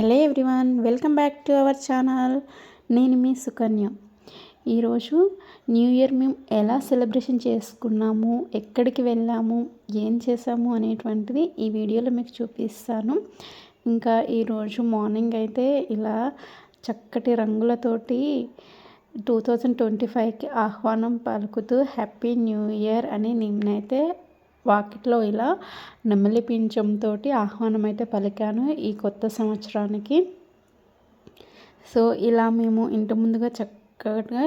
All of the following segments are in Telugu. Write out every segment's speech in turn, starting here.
Hello everyone welcome back to our channel. నేను మీ సుకన్య. ఈరోజు న్యూ ఇయర్ మేము ఎలా సెలబ్రేషన్ చేసుకున్నాము ఎక్కడికి వెళ్ళాము ఏం చేసాము అనేటువంటిది ఈ వీడియోలో మీకు చూపిస్తాను. ఇంకా ఈరోజు మార్నింగ్ అయితే ఇలా చక్కటి రంగులతోటి టూ థౌజండ్ ట్వంటీ ఫైవ్కి ఆహ్వానం పలుకుతూ హ్యాపీ న్యూ ఇయర్ అని నేనైతే వాకిట్లో ఇలా నెమలి పింఛంతో ఆహ్వానం అయితే పలికాను ఈ కొత్త సంవత్సరానికి. సో ఇలా మేము ఇంటి ముందుగా చక్కగా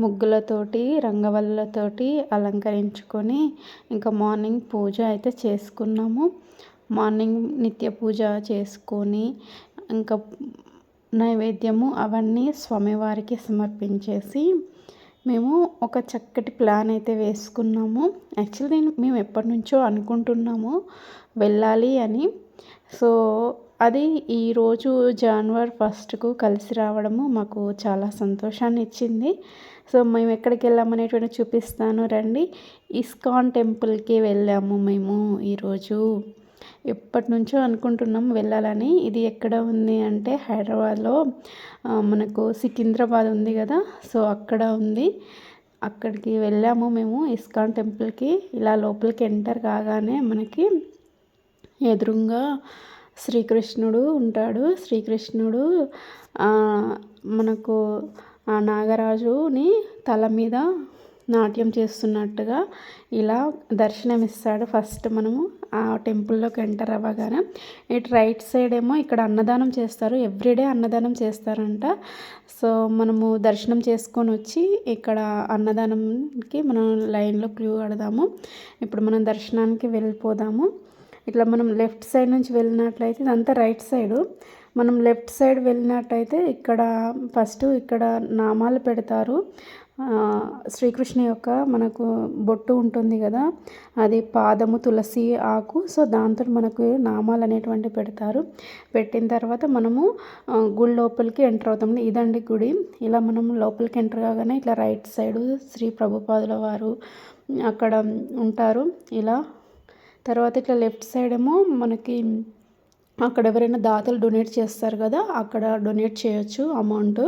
ముగ్గులతోటి రంగవల్లులతోటి అలంకరించుకొని ఇంకా మార్నింగ్ పూజ అయితే చేసుకున్నాము. మార్నింగ్ నిత్య పూజ చేసుకొని ఇంకా నైవేద్యము అవన్నీ స్వామివారికి సమర్పించేసి మేము ఒక చక్కటి ప్లాన్ అయితే వేసుకున్నాము. యాక్చువల్లీ నేను మేము ఎప్పటి నుంచో అనుకుంటున్నాము వెళ్ళాలి అని. సో అది ఈరోజు జనవరి ఫస్ట్కు కలిసి రావడము మాకు చాలా సంతోషాన్ని ఇచ్చింది. సో మేము ఎక్కడికి వెళ్ళామనేటువంటి చూపిస్తాను రండి. ఇస్కాన్ టెంపుల్కి వెళ్ళాము మేము ఈరోజు ఎప్పటి నుంచో అనుకుంటున్నాం వెళ్ళాలని. ఇది ఎక్కడ ఉంది అంటే హైదరాబాద్లో మనకు సికింద్రాబాద్ ఉంది కదా సో అక్కడ ఉంది. అక్కడికి వెళ్ళాము మేము ఇస్కాన్ టెంపుల్కి. ఇలా లోపలికి ఎంటర్ కాగానే మనకి ఎదురుగా శ్రీకృష్ణుడు ఉంటాడు. శ్రీకృష్ణుడు మనకు నాగరాజుని తల మీద నాట్యం చేస్తున్నట్టుగా ఇలా దర్శనమిస్తాడు. ఫస్ట్ మనము ఆ టెంపుల్లోకి ఎంటర్ అవ్వగానే ఇటు రైట్ సైడ్ ఏమో ఇక్కడ అన్నదానం చేస్తారు. ఎవ్రీడే అన్నదానం చేస్తారంట. సో మనము దర్శనం చేసుకొని వచ్చి ఇక్కడ అన్నదానంకి మనం లైన్లో క్యూ కడదాము. ఇప్పుడు మనం దర్శనానికి వెళ్ళిపోదాము. ఇట్లా మనం లెఫ్ట్ సైడ్ నుంచి వెళ్ళినట్లయితే ఇదంతా రైట్ సైడు. మనం లెఫ్ట్ సైడ్ వెళ్ళినట్టయితే ఇక్కడ ఫస్ట్ ఇక్కడ నామాలు పెడతారు. శ్రీకృష్ణ యొక్క మనకు బొట్టు ఉంటుంది కదా అది పాదము తులసి ఆకు. సో దాంతో మనకు నామాలు అనేటువంటి పెడతారు. పెట్టిన తర్వాత మనము గుడి లోపలికి ఎంటర్ అవుతాం. ఇదండి గుడి. ఇలా మనం లోపలికి ఎంటర్ కాగానే ఇట్లా రైట్ సైడ్ శ్రీ ప్రభుపాదుల వారు అక్కడ ఉంటారు. ఇలా తర్వాత ఇట్లా లెఫ్ట్ సైడ్ ఏమో మనకి అక్కడ ఎవరైనా దాతలు డొనేట్ చేస్తారు కదా అక్కడ డొనేట్ చేయొచ్చు అమౌంట్.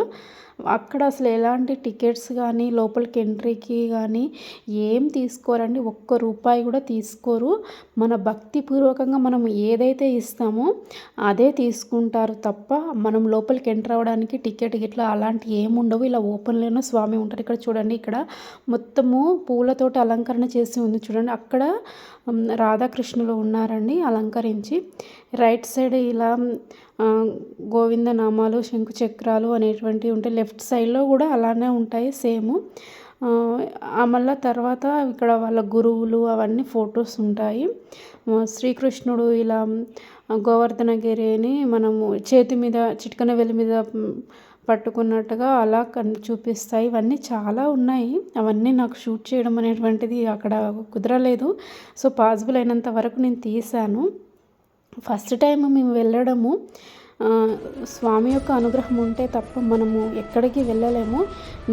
అక్కడ అసలు ఎలాంటి టికెట్స్ కానీ లోపలికి ఎంట్రీకి కానీ ఏం తీసుకోరండి. ఒక్క రూపాయి కూడా తీసుకోరు. మన భక్తిపూర్వకంగా మనం ఏదైతే ఇస్తామో అదే తీసుకుంటారు తప్ప మనం లోపలికి ఎంటర్ అవ్వడానికి టికెట్ ఇట్లా అలాంటి ఏముండవు ఇలా ఓపెన్లోనే స్వామి ఉంటారు. ఇక్కడ చూడండి ఇక్కడ మొత్తము పూలతోటి అలంకరణ చేసి ఉంది చూడండి. అక్కడ రాధాకృష్ణులు ఉన్నారండి అలంకరించి. రైట్ సైడ్ ఇలా గోవింద నామాలు శంకు చక్రాలు అనేటువంటివి ఉంటాయి. లెఫ్ట్ సైడ్లో కూడా అలానే ఉంటాయి సేమ్. మళ్ళీ తర్వాత ఇక్కడ వాళ్ళ గురువులు అవన్నీ ఫొటోస్ ఉంటాయి. శ్రీకృష్ణుడు ఇలా గోవర్ధనగిరిని మనము చేతి మీద చిటికన వెలి మీద పట్టుకున్నట్టుగా అలా కన్ చూపిస్తాయి. ఇవన్నీ చాలా ఉన్నాయి. అవన్నీ నాకు షూట్ చేయడం అనేటువంటిది అక్కడ కుదరలేదు. సో పాసిబుల్ అయినంత వరకు నేను తీశాను. ఫస్ట్ టైం మేము వెళ్ళడము స్వామి యొక్క అనుగ్రహం ఉంటే తప్ప మనము ఎక్కడికి వెళ్ళలేము.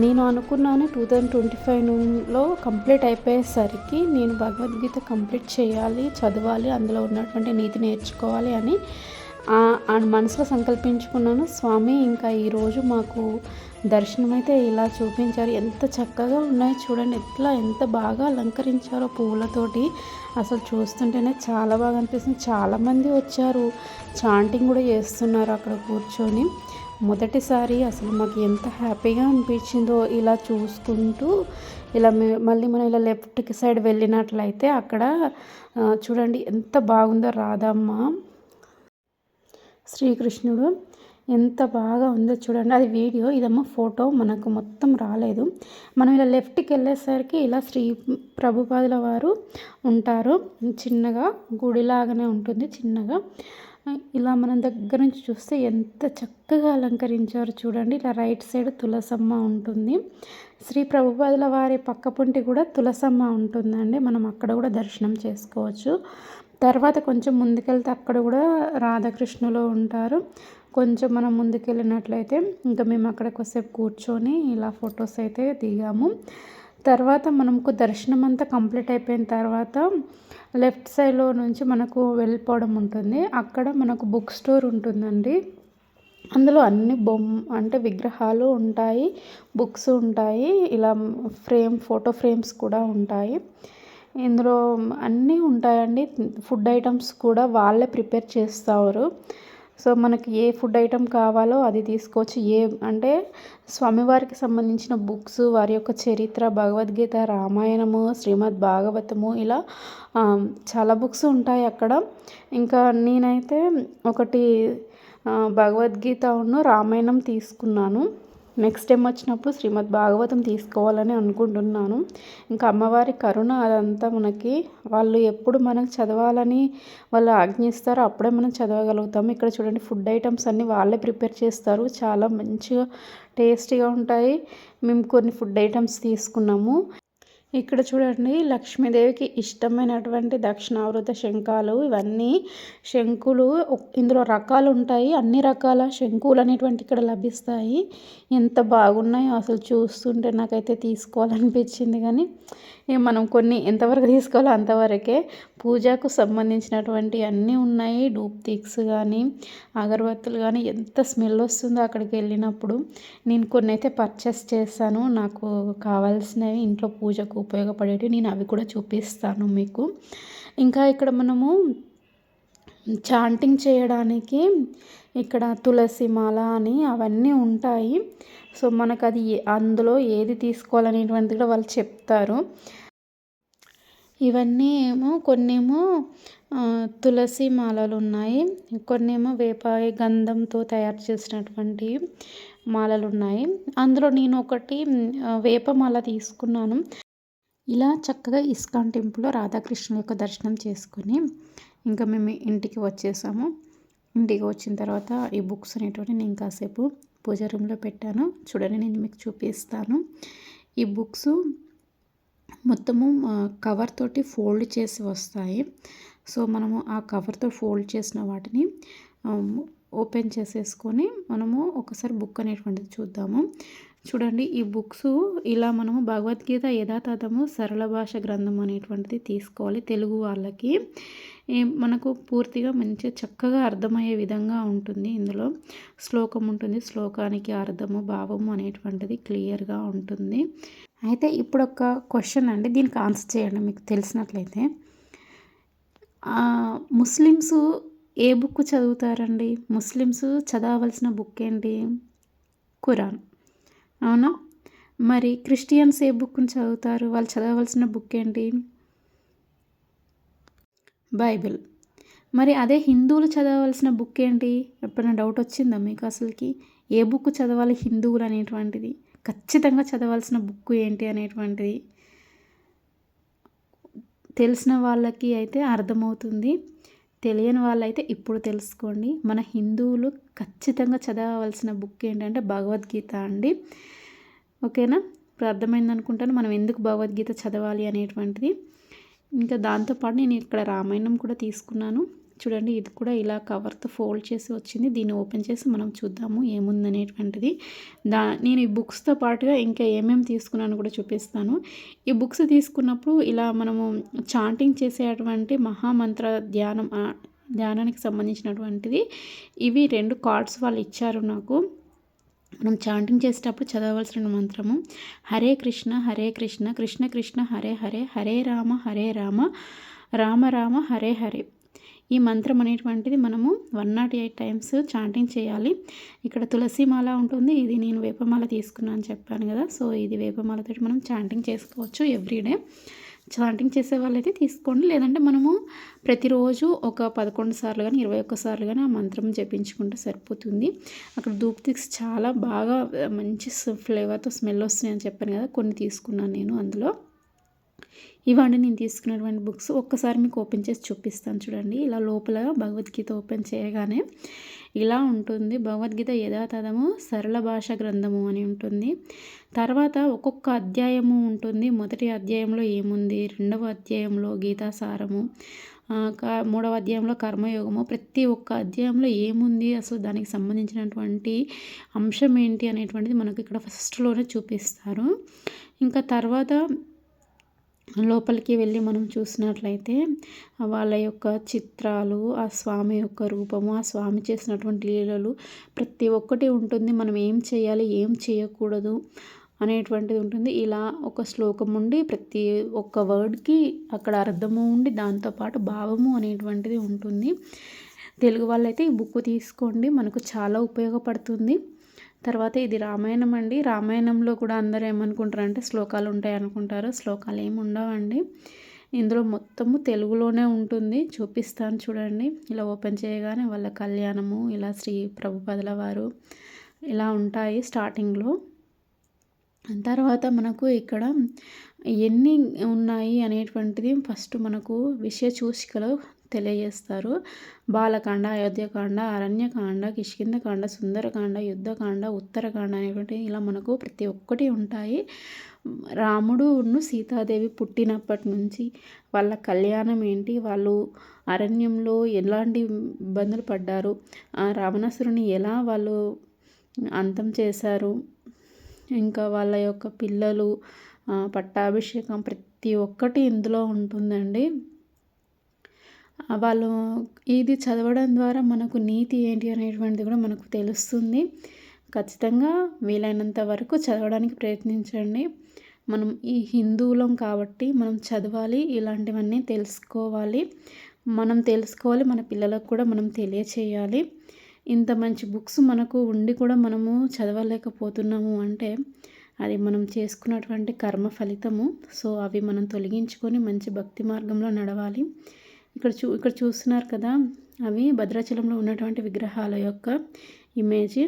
నేను అనుకున్నాను టూ థౌజండ్ ట్వంటీ ఫైవ్లో కంప్లీట్ అయిపోయేసరికి నేను భగవద్గీత కంప్లీట్ చేయాలి చదవాలి అందులో ఉన్నటువంటి నీతి నేర్చుకోవాలి అని. మనసులో సంకల్పించుకున్నాను స్వామి ఇంకా ఈరోజు మాకు దర్శనం అయితే ఇలా చూపించారు. ఎంత చక్కగా ఉన్నాయి చూడండి. ఎట్లా ఎంత బాగా అలంకరించారో పువ్వులతోటి అసలు చూస్తుంటేనే చాలా బాగా అనిపిస్తుంది. చాలామంది వచ్చారు. చాంటింగ్ కూడా చేస్తున్నారు అక్కడ కూర్చొని. మొదటిసారి అసలు మాకు ఎంత హ్యాపీగా అనిపించిందో ఇలా చూసుకుంటూ ఇలా మళ్ళీ మనం ఇలా లెఫ్ట్కి సైడ్ వెళ్ళినట్లయితే అక్కడ చూడండి ఎంత బాగుందో రాధమ్మ. శ్రీకృష్ణుడు ఎంత బాగా ఉందో చూడండి. అది వీడియో ఇదేమో ఫోటో మనకు మొత్తం రాలేదు. మనం ఇలా లెఫ్ట్కి వెళ్ళేసరికి ఇలా శ్రీ ప్రభుపాదుల వారు ఉంటారు. చిన్నగా గుడిలాగానే ఉంటుంది చిన్నగా. ఇలా మనం దగ్గర నుంచి చూస్తే ఎంత చక్కగా అలంకరించారు చూడండి. ఇలా రైట్ సైడ్ తులసమ్మ ఉంటుంది. శ్రీ ప్రభుపాదుల వారి పక్క పొంటి కూడా తులసమ్మ ఉంటుందండి. మనం అక్కడ కూడా దర్శనం చేసుకోవచ్చు. తర్వాత కొంచెం ముందుకెళ్తే అక్కడ కూడా రాధాకృష్ణులు ఉంటారు. కొంచెం మనం ముందుకెళ్ళినట్లయితే ఇంకా మేము అక్కడ కొద్దిసేపు కూర్చొని ఇలా ఫొటోస్ అయితే దిగాము. తర్వాత మనకు దర్శనం అంతా కంప్లీట్ అయిపోయిన తర్వాత లెఫ్ట్ సైడ్లో నుంచి మనకు వెళ్ళిపోవడం ఉంటుంది. అక్కడ మనకు బుక్ స్టోర్ ఉంటుందండి. అందులో అన్ని బొమ్మ అంటే విగ్రహాలు ఉంటాయి బుక్స్ ఉంటాయి ఇలా ఫ్రేమ్ ఫోటో ఫ్రేమ్స్ కూడా ఉంటాయి. ఇందులో అన్నీ ఉంటాయండి. ఫుడ్ ఐటమ్స్ కూడా వాళ్ళే ప్రిపేర్ చేస్తారు. సో మనకి ఏ ఫుడ్ ఐటమ్ కావాలో అది తీసుకోవచ్చు. ఏ అంటే స్వామివారికి సంబంధించిన బుక్స్ వారి యొక్క చరిత్ర భగవద్గీత రామాయణము శ్రీమద్ భాగవతము ఇలా చాలా బుక్స్ ఉంటాయి అక్కడ. ఇంకా నేనైతే ఒకటి భగవద్గీత రామాయణం తీసుకున్నాను. నెక్స్ట్ టైం వచ్చినప్పుడు శ్రీమద్ భాగవతం తీసుకోవాలని అనుకుంటున్నాను. ఇంకా అమ్మవారి కరుణ అదంతా మనకి వాళ్ళు ఎప్పుడు మనకు చదవాలని వాళ్ళు ఆజ్ఞిస్తారో అప్పుడే మనం చదవగలుగుతాము ఇక్కడ చూడండి ఫుడ్ ఐటమ్స్ అన్నీ వాళ్ళే ప్రిపేర్ చేస్తారు. చాలా మంచిగా టేస్టీగా ఉంటాయి. మేము కొన్ని ఫుడ్ ఐటమ్స్ తీసుకున్నాము. ఇక్కడ చూడండి లక్ష్మీదేవికి ఇష్టమైనటువంటి దక్షిణావృత శంఖాలు ఇవన్నీ శంకులు ఇందులో రకాలు ఉంటాయి. అన్ని రకాల శంకులు అనేటువంటి ఇక్కడ లభిస్తాయి. ఎంత బాగున్నాయో అసలు చూస్తుంటే నాకైతే తీసుకోవాలనిపించింది కానీ మనం కొన్ని ఎంతవరకు తీసుకోవాలో అంతవరకే. పూజకు సంబంధించినటువంటి అన్నీ ఉన్నాయి. డూప్ తీక్స్ కానీ అగరబత్తులు కానీ ఎంత స్మెల్ వస్తుందో అక్కడికి వెళ్ళినప్పుడు నేను కొన్ని అయితే పర్చేస్ చేస్తాను నాకు కావాల్సినవి ఇంట్లో పూజకు ఉపయోగపడేవి నేను అవి కూడా చూపిస్తాను మీకు. ఇంకా ఇక్కడ మనము చాంటింగ్ చేయడానికి ఇక్కడ తులసి మాల అని అవన్నీ ఉంటాయి. సో మనకు అది అందులో ఏది తీసుకోవాలనేటువంటిది కూడా వాళ్ళు చెప్తారు. ఇవన్నీ ఏమో కొన్నేమో తులసి మాలలు ఉన్నాయి. కొన్నేమో వేపాయ గంధంతో తయారు చేసినటువంటి మాలలు ఉన్నాయి. అందులో నేను ఒకటి వేపమాల తీసుకున్నాను. ఇలా చక్కగా ఇస్కాన్ టెంపుల్లో రాధాకృష్ణ యొక్క దర్శనం చేసుకొని ఇంకా మేము ఇంటికి వచ్చేసాము. ఇంటికి వచ్చిన తర్వాత ఈ బుక్స్ అనేటువంటి నేను కాసేపు పూజ రూమ్లో పెట్టాను. చూడండి నేను మీకు చూపిస్తాను. ఈ బుక్స్ మొత్తము కవర్ తోటి ఫోల్డ్ చేసి వస్తాయి. సో మనము ఆ కవర్తో ఫోల్డ్ చేసిన వాటిని ఓపెన్ చేసేసుకొని మనము ఒకసారి బుక్ అనేటువంటిది చూద్దాము. చూడండి ఈ బుక్స్ ఇలా మనము భగవద్గీత యథాతథము సరళ భాష గ్రంథం అనేటువంటిది తీసుకోవాలి తెలుగు వాళ్ళకి. మనకు పూర్తిగా మంచిగా చక్కగా అర్థమయ్యే విధంగా ఉంటుంది ఇందులో. శ్లోకం ఉంటుంది శ్లోకానికి అర్థము భావము అనేటువంటిది క్లియర్గా ఉంటుంది. అయితే ఇప్పుడు ఒక క్వశ్చన్ అండి దీనికి ఆన్సర్ చేయండి మీకు తెలిసినట్లయితే. ముస్లిమ్స్ ఏ బుక్ చదువుతారండి? ముస్లిమ్స్ చదవలసిన బుక్ ఏంటి ఖురాన్. అవునా? మరి క్రిస్టియన్స్ ఏ బుక్ని చదువుతారు? వాళ్ళు చదవలసిన బుక్ ఏంటి బైబిల్. మరి అదే హిందువులు చదవవలసిన బుక్ ఏంటి ఎప్పుడైనా డౌట్ వచ్చిందా మీకు అసలుకి? ఏ బుక్ చదవాలి హిందువులు అనేటువంటిది? ఖచ్చితంగా చదవాల్సిన బుక్ ఏంటి అనేటువంటిది? తెలిసిన వాళ్ళకి అయితే అర్థమవుతుంది. తెలియని వాళ్ళైతే ఇప్పుడు తెలుసుకోండి. మన హిందువులు ఖచ్చితంగా చదవవలసిన బుక్ ఏంటంటే భగవద్గీత అండి. ఓకేనా? ఇప్పుడు అర్థమైంది అనుకుంటాను మనం ఎందుకు భగవద్గీత చదవాలి అనేటువంటిది. ఇంకా దాంతోపాటు నేను ఇక్కడ రామాయణం కూడా తీసుకున్నాను. చూడండి ఇది కూడా ఇలా కవర్తో ఫోల్డ్ చేసి వచ్చింది. దీన్ని ఓపెన్ చేసి మనం చూద్దాము ఏముందనేటువంటిది. దా నేను ఈ బుక్స్తో పాటుగా ఇంకా ఏమేమి తీసుకున్నాను కూడా చూపిస్తాను. ఈ బుక్స్ తీసుకున్నప్పుడు ఇలా మనము చాంటింగ్ చేసేటువంటి మహామంత్ర ధ్యానం ధ్యానానికి సంబంధించినటువంటిది. ఇవి రెండు కార్డ్స్ వాళ్ళు ఇచ్చారు నాకు. మనం చాంటింగ్ చేసేటప్పుడు చదవలసిన మంత్రము. హరే కృష్ణ హరే కృష్ణ కృష్ణ కృష్ణ హరే హరే హరే రామ హరే రామ రామ రామ హరే హరే. ఈ మంత్రం అనేటువంటిది మనము one nought eight times chanting చేయాలి. ఇక్కడ తులసి మాల ఉంటుంది ఇది నేను వేపమాల తీసుకున్నాను చెప్పాను కదా సో ఇది వేపమాలతో మనం చాంటింగ్ చేసుకోవచ్చు ఎవ్రీడే చాంటింగ్ చేసే వాళ్ళైతే తీసుకోండి లేదంటే మనము ప్రతిరోజు ఒక పదకొండు సార్లు కానీ ఇరవై ఒక్క సార్లు కానీ ఆ మంత్రం జపించుకుంటే సరిపోతుంది. అక్కడ దూప్తిక్స్ చాలా బాగా మంచి ఫ్లేవర్తో స్మెల్ వస్తున్నాయని చెప్పాను కదా కొన్ని తీసుకున్నాను నేను అందులో. ఇవన్నీ నేను తీసుకున్నటువంటి బుక్స్ ఒక్కసారి మీకు ఓపెన్ చేసి చూపిస్తాను చూడండి. ఇలా లోపల భగవద్గీత ఓపెన్ చేయగానే ఇలా ఉంటుంది. భగవద్గీత యథాతథము సరళ భాష గ్రంథము అని ఉంటుంది. తర్వాత ఒక్కొక్క అధ్యాయము ఉంటుంది. మొదటి అధ్యాయంలో ఏముంది? రెండవ అధ్యాయంలో గీతాసారము. మూడవ అధ్యాయంలో కర్మయోగము. ప్రతి ఒక్క అధ్యాయంలో ఏముంది? అసలు దానికి సంబంధించినటువంటి అంశం ఏంటి అనేటువంటిది మనకు ఇక్కడ ఫస్ట్లోనే చూపిస్తారు. ఇంకా తర్వాత లోపలికి వెళ్ళి మనం చూసినట్లయితే వాళ్ళ యొక్క చిత్రాలు ఆ స్వామి యొక్క రూపము ఆ స్వామి చేసినటువంటి లీలలు ప్రతి ఒక్కటి ఉంటుంది. మనం ఏం చేయాలి ఏం చేయకూడదు అనేటువంటిది ఉంటుంది. ఇలా ఒక శ్లోకం ఉండి ప్రతి ఒక్క వర్డ్కి అక్కడ అర్థము ఉండి దాంతోపాటు భావము అనేటువంటిది ఉంటుంది. తెలుగు వాళ్ళైతే ఈ బుక్ తీసుకోండి. మనకు చాలా ఉపయోగపడుతుంది. తర్వాత ఇది రామాయణం అండి. రామాయణంలో కూడా అందరూ ఏమనుకుంటారంటే శ్లోకాలు ఉంటాయి అనుకుంటారు. శ్లోకాలు ఏమి ఉండవండి. ఇందులో మొత్తము తెలుగులోనే ఉంటుంది. చూపిస్తాను చూడండి. ఇలా ఓపెన్ చేయగానే వాళ్ళ కళ్యాణము ఇలా శ్రీ ప్రభుపదల వారు ఇలా ఉంటాయి స్టార్టింగ్లో. తర్వాత మనకు ఇక్కడ ఎన్ని ఉన్నాయి అనేటువంటిది ఫస్ట్ మనకు విషయ సూచికలో తెలియజేస్తారు. బాలకాండ అయోధ్యకాండ అరణ్యకాండ కిష్కిందకాండ సుందరకాండ యుద్ధకాండ ఉత్తరకాండ అనేటువంటి ఇలా మనకు ప్రతి ఒక్కటి ఉంటాయి. రాముడును సీతాదేవి పుట్టినప్పటి నుంచి వాళ్ళ కళ్యాణం ఏంటి? వాళ్ళు అరణ్యంలో ఎలాంటి ఇబ్బందులు పడ్డారు? రావణాసురుని ఎలా వాళ్ళు అంతం చేశారు? ఇంకా వాళ్ళ యొక్క పిల్లలు పట్టాభిషేకం ప్రతి ఒక్కటి ఇందులో ఉంటుందండి. వాళ్ళు ఇది చదవడం ద్వారా మనకు నీతి ఏంటి అనేటువంటిది కూడా మనకు తెలుస్తుంది. ఖచ్చితంగా వీలైనంత వరకు చదవడానికి ప్రయత్నించండి. మనం ఈ హిందువులం కాబట్టి మనం చదవాలి ఇలాంటివన్నీ తెలుసుకోవాలి. మనం తెలుసుకోవాలి మన పిల్లలకు కూడా మనం తెలియచేయాలి. ఇంత మంచి బుక్స్ మనకు ఉండి కూడా మనము చదవలేకపోతున్నాము అంటే అది మనం చేసుకున్నటువంటి కర్మ ఫలితము. సో అవి మనం తొలగించుకొని మంచి భక్తి మార్గంలో నడవాలి. ఇక్కడ చూ ఇక్కడ చూస్తున్నారు కదా అవి భద్రాచలంలో ఉన్నటువంటి విగ్రహాల యొక్క ఇమేజ్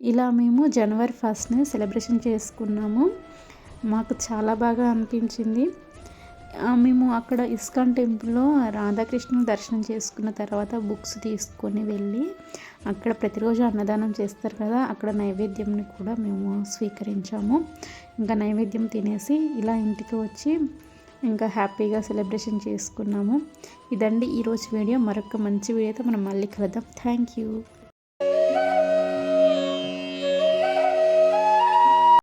ఇలా మేము జనవరి ఫస్ట్ని సెలబ్రేషన్ చేసుకున్నాము. మాకు చాలా బాగా అనిపించింది. మేము అక్కడ ఇస్కాన్ టెంపుల్లో రాధాకృష్ణ దర్శనం చేసుకున్న తర్వాత బుక్స్ తీసుకొని వెళ్ళి అక్కడ ప్రతిరోజు అన్నదానం చేస్తారు కదా అక్కడ నైవేద్యంని కూడా మేము స్వీకరించాము. ఇంకా నైవేద్యం తినేసి ఇలా ఇంటికి వచ్చి ఇంకా హ్యాపీగా సెలబ్రేషన్ చేసుకున్నాము. ఇదండి ఈరోజు వీడియో. మరొక మంచి వీడియోతో మనం మళ్ళీ కలుద్దాం. Thank you.